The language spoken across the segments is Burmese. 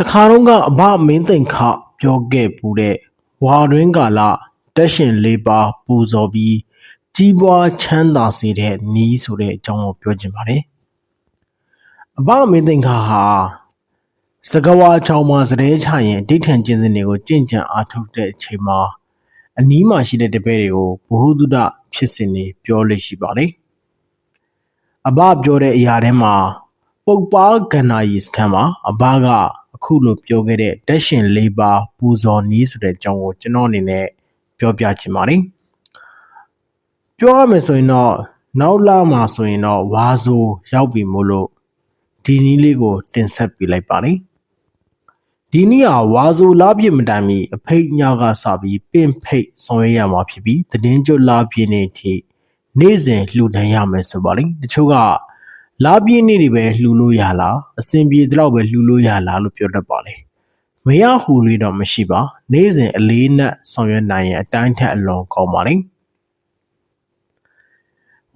တခါတော့ကအဘမင်းသိမ့်ခပြောခဲ့ပူတဲ့ဝါတွင်းကာလတက်ရှင်လေးပါပူဇော်ပြီးကြီးပွားချမ်းသာစေတဲ့နီးဆိုတဲ့အကြောင်းကိုပြောချင်ပါတယ်အဘမင်းသိမ့်ခဟာစကဝါချောင်းမှာစတဲ့ချရင်ဒိဋ္ဌံကျင့်စဉ်တွေကိုကြင့်ကြံအားထုတ်တဲ့အချိန်မှာအနီးမှာရှိတဲ့တပည့်တွေကိုဘ ഹു တုဒဖြစ်စဉ်တွေပြောလို့ရှိပါတယ်အဘပြောတဲ့အရာထဲမှာပုပ်ပါကန္နာရီစခန်းမှာအဘက အခုလိုပြောခဲ့တဲ့တက်ရှင်လေးပါပူဇော်နီးဆိုတဲ့အကြောင်းကိုကျွန်တော်အနေနဲ့ပြောပြချင်ပါတယ်ပြောရမယ်ဆိုရင်တော့နောက်လာမှာဆိုရင်တော့ဝါဆိုရောက်ပြီမို့လို့ဒီနီးလေးကို တင်ဆက်ပေးလိုက်ပါတယ်ဒီနေ့ဟာဝါဆိုလာပြည့်မတိုင်မီအဖိတ်ညကစပြီးပင့်ဖိတ်ဆောင်ရွက်ရမှာဖြစ်ပြီးသတင်းကြွလာပြည့်နေအထိနေ့စဉ်လှူဒန်းရမယ်ဆိုပါလိမ့်တချို့က လာပြည့်နေ့တွေပဲလှူလို့ရလားအစဉ်ပြေတော့ပဲလှူလို့ရလားလို့ပြောတတ်ပါလေမရဟူလေးတော့မရှိပါ နေ့စဉ်အလေးနက်ဆောင်ရွက်နိုင်ရင်အတိုင်းထက်အလွန်ကောင်းပါလိမ့်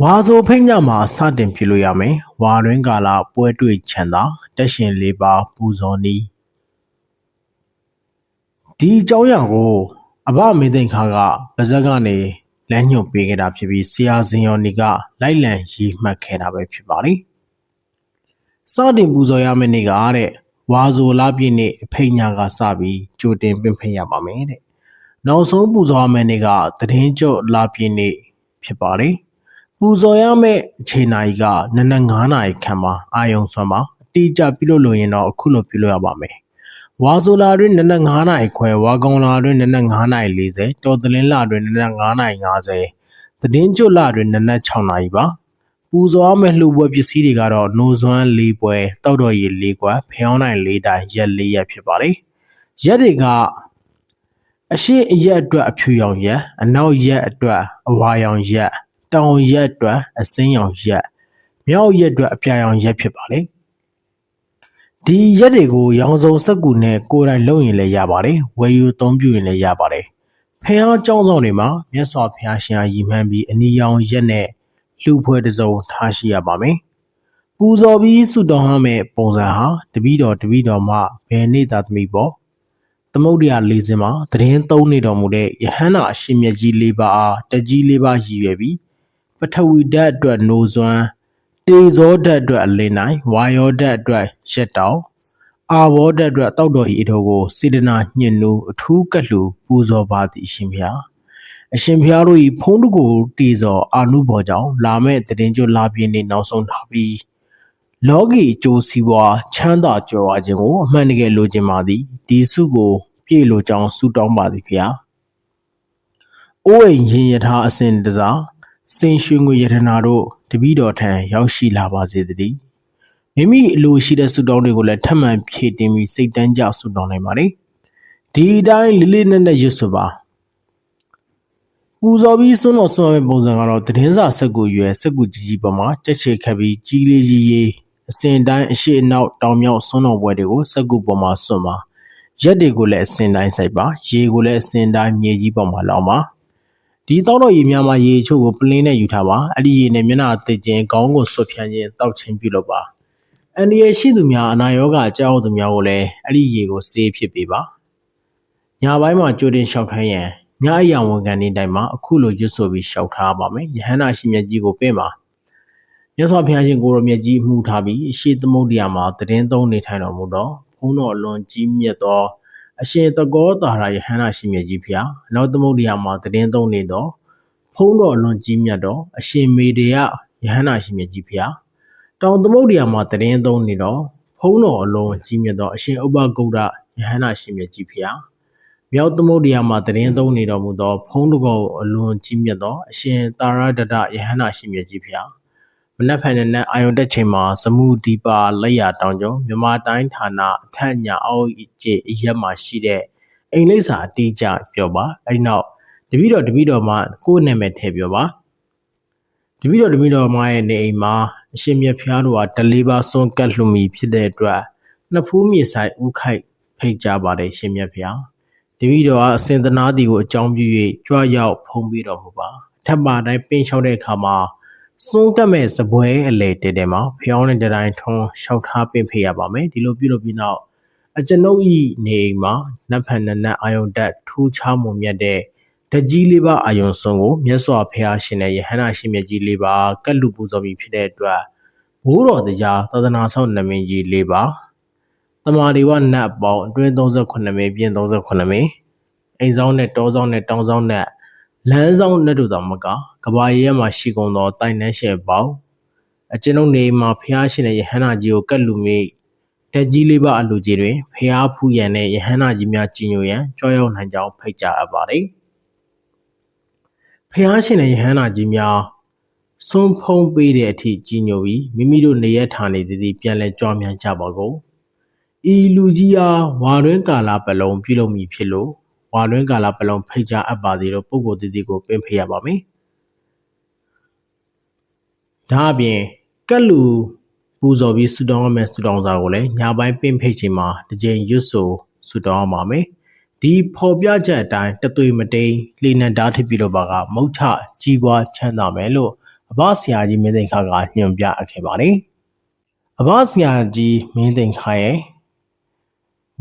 ဝါဆိုဖိတ်ညမှာစတင်ပြလို့ရမယ်ဝါတွင်းကာလပွဲတွေ့ချမ်းသာတက်ရှင်လေးပါပူဇော်နီးဒီအကြောင်းအရာကိုအဘမေသိန်ခါကပါဇက်ကနေလမ်းညွှန်ပေးခဲ့တာဖြစ်ပြီးဆရာစင်ယော်နီကလိုက်လံရေးမှတ်ခဲ့တာပဲဖြစ်ပါလိမ့် စတင်ပူဇော်ရမယ့်နေ့ကတဲ့ဝါဆိုလာပြည့်နေ့အဖိတ်ညာကစပြီးကြိုတင်ပင့်ဖိတ်ရပါမယ်တဲ့နောက်ဆုံးပူဇော်ရမယ့်နေ့ကသတင်းကျုပ်လာပြည့်နေ့ဖြစ်ပါလိမ့်ပူဇော်ရမယ့်အချိန်နာရီကနနက်9နာရီခန့်မှာအာယုံဆွမ်းမှာအတိအကျပြုလုပ်လို့ရင်တော့အခုလိုပြုလုပ်ရပါမယ်ဝါဆိုလာတွင်နနက်9နာရီခွဲဝါကောင်လာတွင်နနက်9နာရီ40တော်တလင်းလာတွင်နနက်9နာရီ50သတင်းကျွတ်လာတွင်နနက်6နာရီပါ ပူဇော်မဲ့လှူပွဲပစ္စည်းတွေကတော့နိုဇွမ်း၄ပွဲတောက်တော်ရည်၄ကွက်ဖျောင်းနိုင်၄တိုင်ရက်၄ရက်ဖြစ်ပါလေရက်တွေကအရှိအရက်အတွက်အဖြူရောင်ရက်အနောက်ရက်အတွက်အဝါရောင်ရက်တောင်ရက်အတွက်အစင်းရောင်ရက်မြောက်ရက်အတွက်အပြာရောင်ရက်ဖြစ်ပါလေဒီရက်တွေကိုရောင်စုံစက်ကူနဲ့ကိုယ်တိုင်လုပ်ရင်လည်းရပါတယ်ဝယ်ယူသုံးပြုရင်လည်းရပါတယ်ဖះကျောင်းဆောင်တွေမှာမြတ်စွာဘုရားရှင်အားရည်မှန်းပြီးအနီရောင်ရက်နဲ့ လှူဖွဲ့တစ်စုံထားရှိရပါမယ်ပူဇော်ပြီးဆုတောင်းရမယ့်ပုံစံဟာတပည့်တော်တပည့်တော်မှဘယ်နေ့သာသမီပေါ့သမုဒ္ဒရာလေးစင်မှာသတင်းသုံးနေတော်မူတဲ့ယဟန္တာအရှင်မြတ်ကြီးလေးပါးအားတကြီးလေးပါးရည်ရွယ်ပြီးပထဝီဓာတ်အတွက်နိုးစွမ်းတေဇောဓာတ်အတွက်အလင်းနိုင်ဝါယောဓာတ်အတွက်ရက်တောင်အာဘောဓာတ်အတွက်တောက်တော်ဤအထောကိုစေတနာညှဉ်းနူးအထူးကတ်လူပူဇော်ပါသည်အရှင်ဘုရား အရှင်ဘုရားတို့ဤဖုံးတကိုတေဇော်အာနုဘော်ကြောင့်လာမဲ့တည်င်းကျွလာပြင်းနေနောက်ဆုံးထားပြီးလောကီအကျိုးစီးပွားချမ်းသာကြွယ်ဝခြင်းကိုအမှန်တကယ်လိုချင်ပါသည်ဒီစုကို ပြည့်လိုကြောင်းဆုတောင်းပါသည်ဘုရားအိုးအိမ်ရင်ရထားအစဉ်တစားစင်ရွှေငွေယတနာတို့တပည့်တော်ထံရောက်ရှိလာပါစေတည်းမိမိအလိုရှိတဲ့ဆုတောင်းတွေကိုလည်းထပ်မံဖြည့်တင်ပြီးစိတ်တန်းကြဆုတောင်းနိုင်ပါလေဒီအတိုင်းလေးလေးနက်နက်ရွတ်ဆိုပါ ပူဇော်ပြီးစွန်းတော်ဆွမ်းမဲ့ပုံစံကတော့သတင်းစာစက်ကူရွယ်စက်ကူကြီးကြီးပေါ်မှာကြက်ချေခတ်ပြီးကြီးလေးကြီးရေးအစဉ်တိုင်းအရှိအနောက်တောင်မြောက်ဆွန်းတော်ပွဲတွေကိုစက်ကူပေါ်မှာဆွမ်းပါရက်တွေကိုလည်းအစဉ်တိုင်းစိုက်ပါရေကိုလည်းအစဉ်တိုင်းမြေကြီးပေါ်မှာလောင်းပါဒီတောက်တော့ရေများမှာရေချို့ကိုပလင်းနဲ့ယူထားပါအဲ့ဒီရေနဲ့မျက်နှာသိခြင်းခေါင်းကိုဆွတ်ဖြန်းခြင်းတောက်ခြင်းပြုလုပ်ပါအန်ဒီရရှိသူများအနာရောဂါကြောက်သူများကိုလည်းအဲ့ဒီရေကိုဆေးဖြစ်ပေးပါညပိုင်းမှာကြိုတင်လျှောက်ခိုင်းရန် ညအရာဝန်ခံနေတိုင်းမှာအခုလိုရွတ်ဆိုပြီးလျှောက်ထားပါမယ်ယဟန္တာရှင်မြတ်ကြီးကိုပင့်ပါမြတ်စွာဘုရားရှင်ကိုရောမြတ်ကြီးမှုထားပြီးအရှိသမုဒ္ဒရာမှာတည်င်းသုံးနေထိုင်တော်မူသောဘုန်းတော်လွန်ကြီးမြတ်သောအရှင်တကောတာရယဟန္တာရှင်မြတ်ကြီးဖျားအနောက်သမုဒ္ဒရာမှာတည်င်းသုံးနေသောဖုံးတော်လွန်ကြီးမြတ်သောအရှင်မေတ္တရယဟန္တာရှင်မြတ်ကြီးဖျားတောင်သမုဒ္ဒရာမှာတည်င်းသုံးနေသောဖုံးတော်အလုံးကြီးမြတ်သောအရှင်ဥပဂုတ်ရယဟန္တာရှင်မြတ်ကြီးဖျား မြောက်သမုဒ္ဒရာမှာတည်င်းသုံးနေတော်မူသောဖုံးတကောအလွန်ကြီးမြတ်သောအရှင်တာရဒဒယဟန္တာရှင်မြတ်ကြီးဖျားမနက်ဖြန်နဲ့အာယုန်တက်ချိန်မှာသမှုဒီပါလက်ရတောင်ကျော်မြမတိုင်းဌာနအထက်ညာအောက်ကျေအရက်မှာရှိတဲ့အိမ်လိပ်စာအတိအကျပြောပါအဲဒီနောက်တပည့်တော်တပည့်တော်မှာကိုယ့်နာမည်ထည့်ပြောပါတပည့်တော်တပည့်တော်မရဲ့နေအိမ်မှာအရှင်မြတ်ဖျားတော်ကဒလေးပါစွန့်ကတ်လှမီဖြစ်တဲ့အတွက်နှစ်ဖူးမြေဆိုင်ဥခိုက်ဖိတ်ကြပါတယ်ရှင်မြတ်ဖျား တပည့်တော်ကအစင်သနာတီကိုအကြောင်းပြု၍ကြွရောက်ဖုံးပြီးတော်မူပါထပ်ပါတိုင်းပင်းလျှောက်တဲ့အခါမှာစွန်းကတ်မဲ့စပွဲအလေတဲတဲမှာဖျောင်းတဲ့တိုင်းထုံးလျှောက်ထားပင့်ဖေးရပါမယ်ဒီလိုပြုလုပ်ပြီးနောက်အအကျွန်ုပ်ဤနေအိမ်မှာနတ်ဖန်နတ်နတ်အာယုံတက်ထူးခြားမွန်မြတ်တဲ့တကြီးလေးပါအာယုံစုံကိုမြတ်စွာဘုရားရှင်ရဲ့ယဟန္တာရှင်မြတ်ကြီးလေးပါကတ်လူပူဇော်ပြီးဖြစ်တဲ့အတွက်ဘိုးတော်တရားသာသနာဆောင်နမင်းကြီးလေးပါ တမာဒီဝနတ်အပေါင်းအတွင်း38မိပြင်38မိအိမ်ဆောင်နဲ့တောဆောင်နဲ့တောင်ဆောင်နဲ့လမ်းဆောင်နဲ့တို့တော်မကကဘာရဲမှာရှိကုန်သောတိုင်နှန်းရှယ်ပေါင်းအကျွန်ုပ်နေမှာဘုရားရှင်ရဲ့ယဟန္တာကြီးကိုကတ်လူမိတက်ကြီးလေးပါအလူကြီးတွင်ဖျားဖူးရန်နဲ့ယဟန္တာကြီးများကြီးညိုရန်ကြောရောက်နိုင်ကြောင်းဖိတ်ကြားအပ်ပါတယ်။ဖျားရှင်ရဲ့ယဟန္တာကြီးများဆုံးဖုံးပေးတဲ့အထိကြီးညိုပြီးမိမိတို့နေရဌာနေတည်ပြန်လဲကြွားမြန်ကြပါကုန်။ ဤလူကြီးအားဝါတွင်ကာလာပလုံးပြုလုပ်မိဖြစ်လို့ဝါတွင်ကာလာပလုံးဖိတ်ကြားအပ်ပါသေးတော့ပုဂ္ဂိုလ်တည်တည်ကိုပင်ဖေးရပါမယ်။ဒါအပြင်ကတ်လူပူဇော်ပြီးဆူတောင်းရမယ့်ဆူတောင်းစာကိုလည်းညာပိုင်းပင့်ဖိတ်ချိန်မှာတစ်ကြိမ်ရွတ်ဆိုဆူတောင်းရပါမယ်။ဒီဖော်ပြချက်အတိုင်းတသွေမတိန်လေနံဓာတ်ထိပ်ပြီးတော့ပါကမုတ်ချကြီးပွားချမ်းသာမယ်လို့အဘဆရာကြီးမင်းသိန်ခါကညွှန်ပြအပ်ခဲ့ပါတယ်။အဘဆရာကြီးမင်းသိန်ခါရဲ့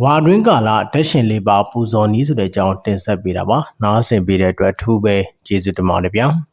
ဝါတွင်းကာလတက်ရှင်လေးပါပူဇော်နီးဆိုတဲ့အကြောင်းတင်ဆက်ပေးတာပါ။နားဆင်ပေးတဲ့အတွက်ထူးပဲကျေးဇူးတင်ပါတယ်ဗျာ။